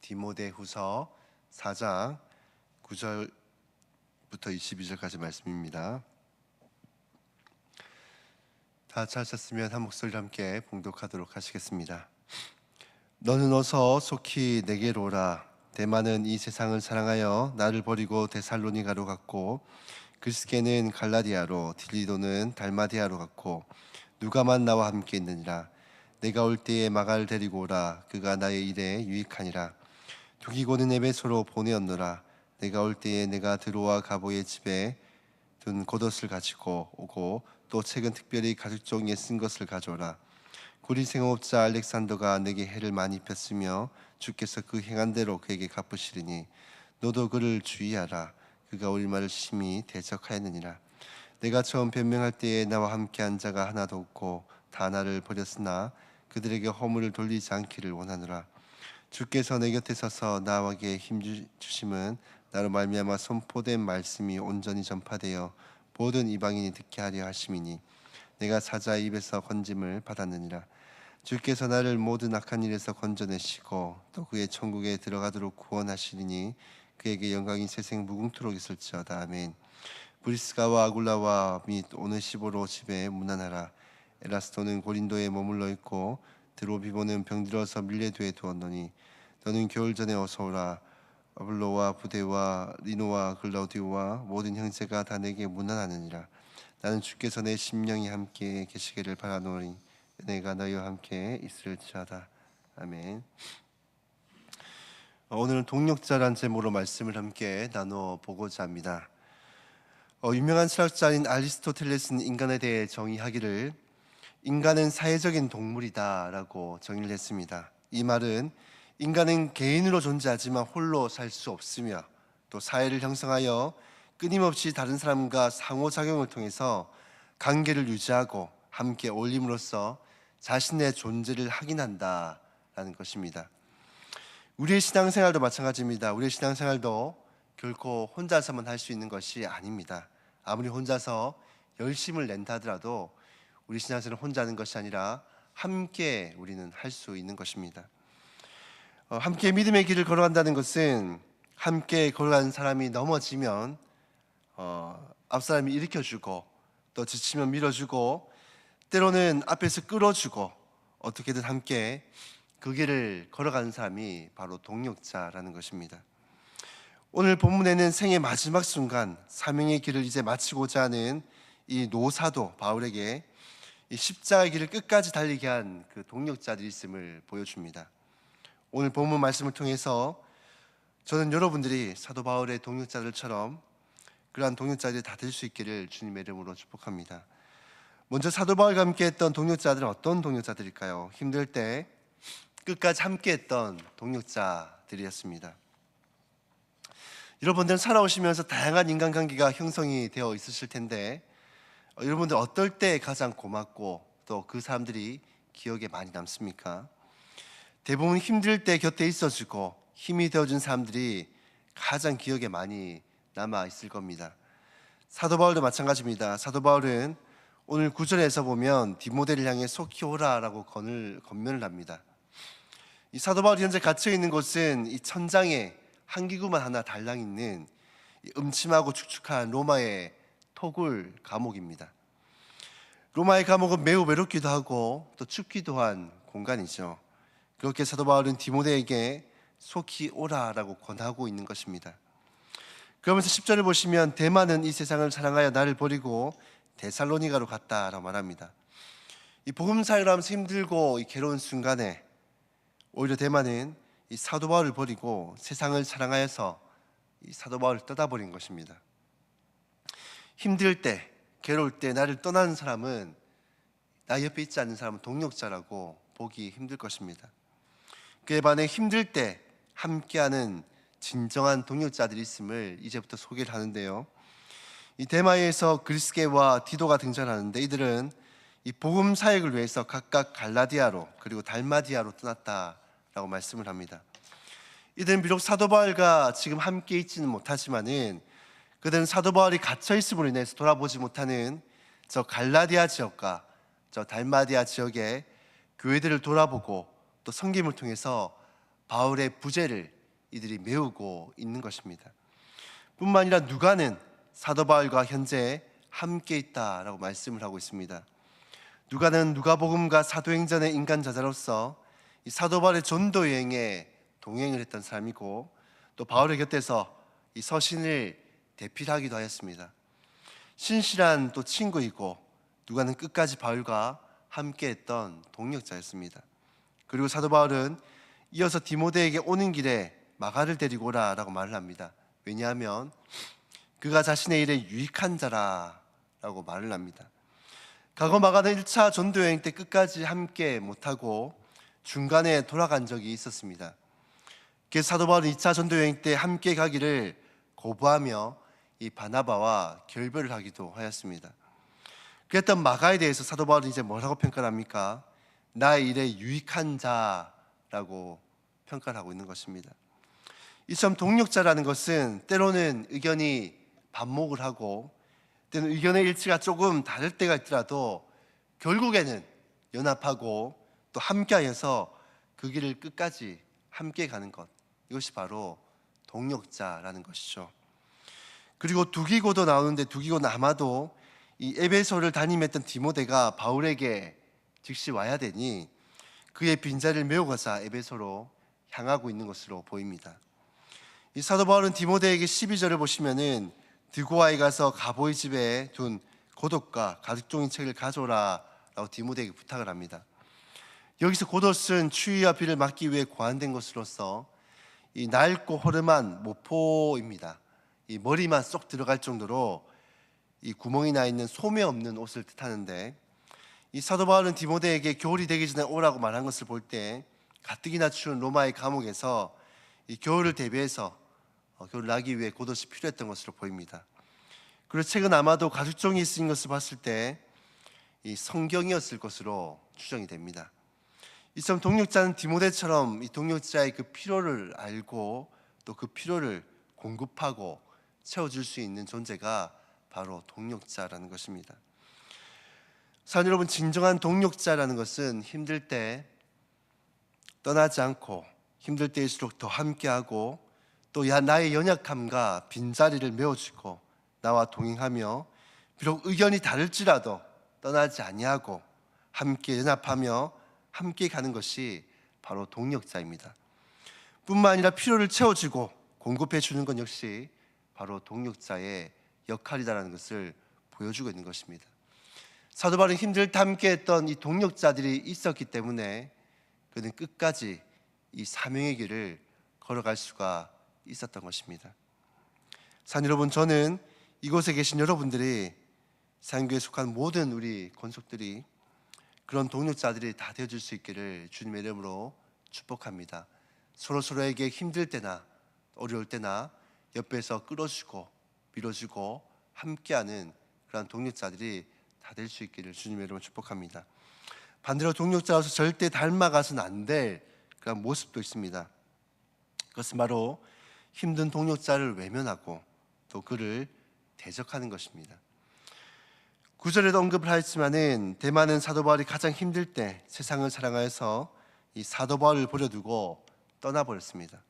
디모데후서 4장 9절부터 22절까지 말씀입니다. 다 찾았으면 한 목소리로 함께 봉독하도록 하시겠습니다. 너는 어서 속히 내게로 오라. 대만은 이 세상을 사랑하여 나를 버리고 데살로니가로 갔고 그리스게는 갈라디아로 딜리도는 달마디아로 갔고 누가만 나와 함께 있느니라. 내가 올 때에 마가를 데리고 오라. 그가 나의 일에 유익하니라. 두기고는 에베소로 보내었노라. 내가 올 때에 내가 들어와 가보의 집에 둔 겉옷을 가지고 오고 또 책은 특별히 가죽 종이에 쓴 것을 가져오라. 고리 생업자 알렉산더가 내게 해를 많이 입혔으며 주께서 그 행한 대로 그에게 갚으시리니 너도 그를 주의하라. 그가 우리 말을 심히 대적하였느니라. 내가 처음 변명할 때에 나와 함께한 자가 하나도 없고 다 나를 버렸으나 그들에게 허물을 돌리지 않기를 원하노라. 주께서 내 곁에 서서 나에게 힘 주- 주심은 나로 말미암아 선포된 말씀이 온전히 전파되어 모든 이방인이 듣게 하려 하심이니 내가 사자의 입에서 건짐을 받았느니라. 주께서 나를 모든 악한 일에서 건져내시고 또 그의 천국에 들어가도록 구원하시리니 그에게 영광이 세생 무궁토록 있을지어다 아멘. 브리스가와 아굴라와 및 오네시보로 집에 문안하라. 에라스토는 고린도에 머물러 있고 드로비보는 병들어서 밀레도에 두었노니 너는 겨울 전에 어서 오라. 아블로와 부대와 리노와 글라우디오와 모든 형제가 다 내게 문안하느니라. 나는 주께서 내 심령이 함께 계시기를 바라노니 내가 너희와 함께 있을지어다. 아멘. 어, 오늘은 동력자란 제목으로 말씀을 함께 나누어 보고자 합니다. 어, 유명한 철학자인 아리스토텔레스는 인간에 대해 정의하기를 인간은 사회적인 동물이다라고 정의를 했습니다. 이 말은 인간은 개인으로 존재하지만 홀로 살 수 없으며 또 사회를 형성하여 끊임없이 다른 사람과 상호작용을 통해서 관계를 유지하고 함께 어울림으로써 자신의 존재를 확인한다라는 것입니다. 우리의 신앙생활도 마찬가지입니다. 우리의 신앙생활도 결코 혼자서만 할 수 있는 것이 아닙니다. 아무리 혼자서 열심을 낸다 하더라도 우리 신앙생활은 혼자 하는 것이 아니라 함께 우리는 할 수 있는 것입니다. 어, 함께 믿음의 길을 걸어간다는 것은 함께 걸어가는 사람이 넘어지면 어, 앞 사람이 일으켜주고 또 지치면 밀어주고 때로는 앞에서 끌어주고 어떻게든 함께 그 길을 걸어가는 사람이 바로 동력자라는 것입니다. 오늘 본문에는 생의 마지막 순간 사명의 길을 이제 마치고자 하는 이 노사도 바울에게 이 십자가의 길을 끝까지 달리게 한 그 동력자들이 있음을 보여줍니다. 오늘 본문 말씀을 통해서 저는 여러분들이 사도 바울의 동력자들처럼 그러한 동력자들이 다 될 수 있기를 주님의 이름으로 축복합니다. 먼저 사도 바울과 함께했던 동력자들은 어떤 동력자들일까요? 힘들 때 끝까지 함께했던 동력자들이었습니다. 여러분들은 살아오시면서 다양한 인간관계가 형성이 되어 있으실 텐데 어, 여러분들 어떨 때 가장 고맙고 또 그 사람들이 기억에 많이 남습니까? 대부분 힘들 때 곁에 있어주고 힘이 되어준 사람들이 가장 기억에 많이 남아 있을 겁니다. 사도 바울도 마찬가지입니다. 사도 바울은 오늘 구절에서 보면 디모데를 향해 속히 오라라고 건을 건면을 합니다. 이 사도 바울이 현재 갇혀 있는 곳은 이 천장에 한기구만 하나 달랑 있는 이 음침하고 축축한 로마의 토굴 감옥입니다. 로마의 감옥은 매우 외롭기도 하고 또 춥기도 한 공간이죠. 그렇게 사도 바울은 디모데에게 속히 오라라고 권하고 있는 것입니다. 그러면서 10절을 보시면 대만은 이 세상을 사랑하여 나를 버리고 데살로니가로 갔다라고 말합니다. 이 복음 사역을 하면서 힘들고 이 괴로운 순간에 오히려 대만은 이 사도 바울을 버리고 세상을 사랑하여서 이 사도 바울을 떠나버린 것입니다. 힘들 때, 괴로울 때 나를 떠나는 사람은 나 옆에 있지 않는 사람은 동력자라고 보기 힘들 것입니다. 그에 반해 힘들 때 함께하는 진정한 동력자들이 있음을 이제부터 소개를 하는데요. 이 대마에서 그리스게와 디도가 등장하는데 이들은 이 복음 사역을 위해서 각각 갈라디아로 그리고 달마디아로 떠났다라고 말씀을 합니다. 이들은 비록 사도 바울과 지금 함께 있지는 못하지만은 그들은 사도 바울이 갇혀 있음으로 인해서 돌아보지 못하는 저 갈라디아 지역과 저 달마디아 지역의 교회들을 돌아보고 또 섬김을 통해서 바울의 부재를 이들이 메우고 있는 것입니다. 뿐만 아니라 누가는 사도 바울과 현재 함께 있다라고 말씀을 하고 있습니다. 누가는 누가복음과 사도행전의 인간 저자로서 이 사도 바울의 전도 여행에 동행을 했던 사람이고 또 바울의 곁에서 이 서신을 대필하기도 하였습니다. 신실한 또 친구이고 누가는 끝까지 바울과 함께했던 동력자였습니다. 그리고 사도 바울은 이어서 디모데에게 오는 길에 마가를 데리고 오라라고 말을 합니다. 왜냐하면 그가 자신의 일에 유익한 자라라고 말을 합니다. 과거 마가는 1차 전도 여행 때 끝까지 함께 못하고 중간에 돌아간 적이 있었습니다. 그래서 사도 바울은 2차 전도 여행 때 함께 가기를 거부하며 이 바나바와 결별을 하기도 하였습니다. 그랬던 마가에 대해서 사도 바울은 이제 뭐라고 평가를 합니까? 나의 일에 유익한 자라고 평가를 하고 있는 것입니다. 이처럼 동력자라는 것은 때로는 의견이 반목을 하고 때는 의견의 일치가 조금 다를 때가 있더라도 결국에는 연합하고 또 함께하여서 그 길을 끝까지 함께 가는 것 이것이 바로 동력자라는 것이죠. 그리고 두기고도 나오는데 두기고 남아도 이 에베소를 담임했던 디모데가 바울에게 즉시 와야 되니 그의 빈자리를 메우고자 에베소로 향하고 있는 것으로 보입니다. 이 사도 바울은 디모데에게 12절을 보시면은 드고아에 가서 가보이 집에 둔 고독과 가죽 종이 책을 가져오라라고 디모데에게 부탁을 합니다. 여기서 고독은 추위와 비를 막기 위해 고안된 것으로서 이 낡고 허름한 모포입니다. 이 머리만 쏙 들어갈 정도로 이 구멍이 나 있는 소매 없는 옷을 뜻하는데 이 사도 바울은 디모데에게 겨울이 되기 전에 오라고 말한 것을 볼 때 가뜩이나 추운 로마의 감옥에서 이 겨울을 대비해서 어, 겨울 나기 위해 곧 옷이 필요했던 것으로 보입니다. 그리고 책은 아마도 가죽종이 쓰인 것을 봤을 때 이 성경이었을 것으로 추정이 됩니다. 이처럼 동력자는 디모데처럼 이 동력자의 그 필요를 알고 또 그 필요를 공급하고 채워줄 수 있는 존재가 바로 동력자라는 것입니다. 사 여러분 진정한 동력자라는 것은 힘들 때 떠나지 않고 힘들 때일수록 더 함께하고 또야 나의 연약함과 빈자리를 메워주고 나와 동행하며 비록 의견이 다를지라도 떠나지 아니하고 함께 연합하며 함께 가는 것이 바로 동력자입니다. 뿐만 아니라 필요를 채워주고 공급해 주는 것 역시 바로 동력자의 역할이다라는 것을 보여주고 있는 것입니다. 사도 바울은 힘들 때 함께했던 이 동력자들이 있었기 때문에 그는 끝까지 이 사명의 길을 걸어갈 수가 있었던 것입니다. 산 여러분, 저는 이곳에 계신 여러분들이 상교에 속한 모든 우리 권속들이 그런 동력자들이 다 되어줄 수 있기를 주님의 이름으로 축복합니다. 서로 서로에게 힘들 때나 어려울 때나 옆에서 끌어주고 밀어주고 함께하는 그런 동력자들이 다 될 수 있기를 주님의 이름으로 축복합니다. 반대로 동력자로서 절대 닮아가서는 안 될 그런 모습도 있습니다. 그것은 바로 힘든 동력자를 외면하고 또 그를 대적하는 것입니다. 구절에도 언급을 하였지만은 대만은 사도 바울이 가장 힘들 때 세상을 사랑하여서 이 사도 바울을 버려두고 떠나버렸습니다.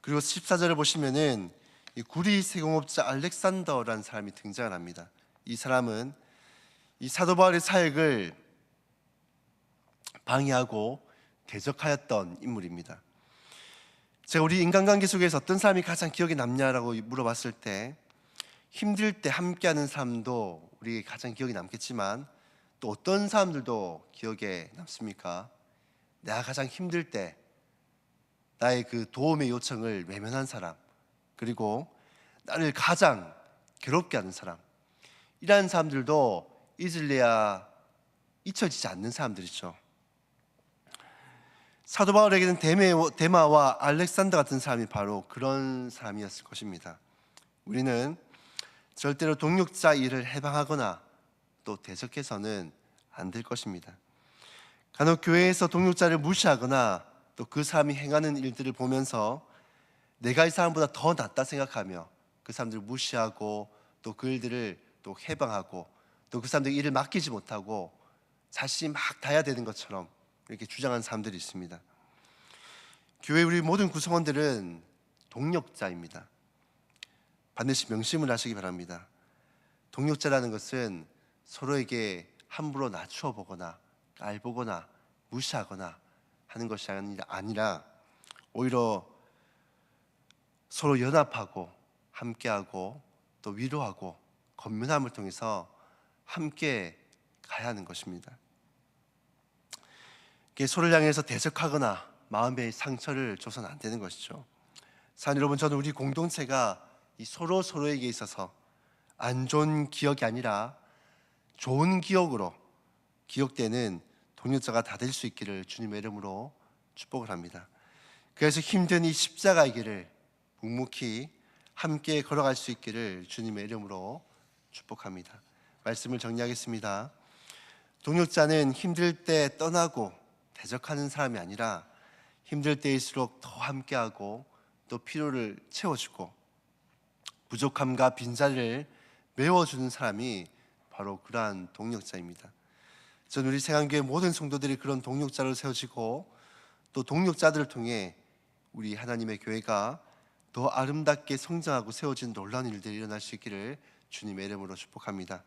그리고 14절을 보시면은 이 구리 세공업자 알렉산더라는 사람이 등장을 합니다. 이 사람은 이 사도 바울의 사역을 방해하고 대적하였던 인물입니다. 제가 우리 인간관계 속에서 어떤 사람이 가장 기억에 남냐라고 물어봤을 때 힘들 때 함께하는 사람도 우리에게 가장 기억에 남겠지만 또 어떤 사람들도 기억에 남습니까? 내가 가장 힘들 때 나의 그 도움의 요청을 외면한 사람 그리고 나를 가장 괴롭게 하는 사람 이러한 사람들도 잊을래야 잊혀지지 않는 사람들이죠. 사도 바울에게는 데메, 데마 와 알렉산더 같은 사람이 바로 그런 사람이었을 것입니다. 우리는 절대로 동력자 일을 해방하거나 또 대적해서는 안 될 것입니다. 간혹 교회에서 동력자를 무시하거나 또 그 사람이 행하는 일들을 보면서 내가 이 사람보다 더 낫다 생각하며 그 사람들을 무시하고 또그 일들을 또 해방하고 또 그 사람들 일을 맡기지 못하고 자신이 막 다야 되는 것처럼 이렇게 주장하는 사람들이 있습니다. 교회 우리 모든 구성원들은 동력자입니다. 반드시 명심을 하시기 바랍니다. 동력자라는 것은 서로에게 함부로 낮추어 보거나 깔보거나 무시하거나 하는 것이 아니라 오히려 서로 연합하고 함께하고 또 위로하고 건면함을 통해서 함께 가야 하는 것입니다. 서로를 향해서 대적하거나 마음의 상처를 줘서는 안 되는 것이죠. 사랑 여러분, 저는 우리 공동체가 이 서로 서로에게 있어서 안 좋은 기억이 아니라 좋은 기억으로 기억되는 동역자가 다 될 수 있기를 주님의 이름으로 축복을 합니다. 그래서 힘든 이 십자가의 길을 묵묵히 함께 걸어갈 수 있기를 주님의 이름으로 축복합니다. 말씀을 정리하겠습니다. 동역자는 힘들 때 떠나고 대적하는 사람이 아니라 힘들 때일수록 더 함께하고 또 필요를 채워주고 부족함과 빈자리를 메워주는 사람이 바로 그러한 동력자입니다. 전 우리 세강교회 모든 성도들이 그런 동력자로 세워지고 또 동력자들을 통해 우리 하나님의 교회가 더 아름답게 성장하고 세워진 놀라운 일들이 일어날 수 있기를 주님의 이름으로 축복합니다.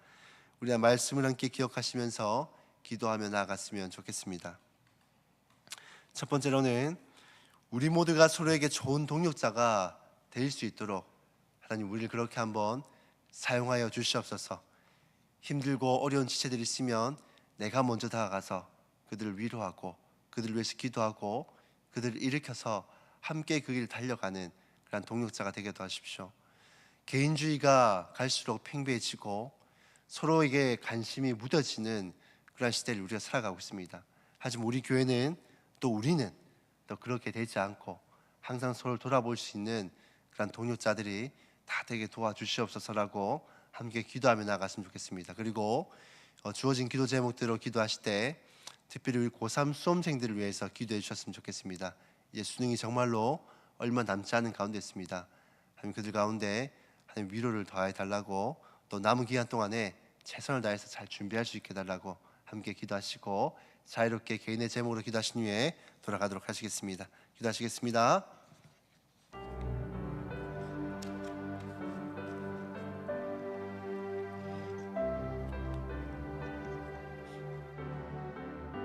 우리가 말씀을 함께 기억하시면서 기도하며 나아갔으면 좋겠습니다. 첫 번째로는 우리 모두가 서로에게 좋은 동력자가 될 수 있도록 하나님 우리를 그렇게 한번 사용하여 주시옵소서. 힘들고 어려운 지체들이 있으면 내가 먼저 다가가서 그들을 위로하고 그들을 위해서 기도하고 그들을 일으켜서 함께 그 길을 달려가는 그런 동력자가 되게 도와주십시오. 개인주의가 갈수록 팽배해지고 서로에게 관심이 묻어지는 그런 시대를 우리가 살아가고 있습니다. 하지만 우리 교회는 또 우리는 또 그렇게 되지 않고 항상 서로를 돌아볼 수 있는 그런 동력자들이 다 되게 도와주시옵소서라고 함께 기도하며 나갔으면 좋겠습니다. 그리고 어, 주어진 기도 제목대로 기도하실 때 특별히 우리 고3 수험생들을 위해서 기도해 주셨으면 좋겠습니다. 이제 수능이 정말로 얼마 남지 않은 가운데 있습니다. 하나님 그들 가운데 하나님 위로를 더해 달라고 또 남은 기간 동안에 최선을 다해서 잘 준비할 수 있게 달라고 함께 기도하시고 자유롭게 개인의 제목으로 기도하신 후에 돌아가도록 하시겠습니다. 기도하시겠습니다.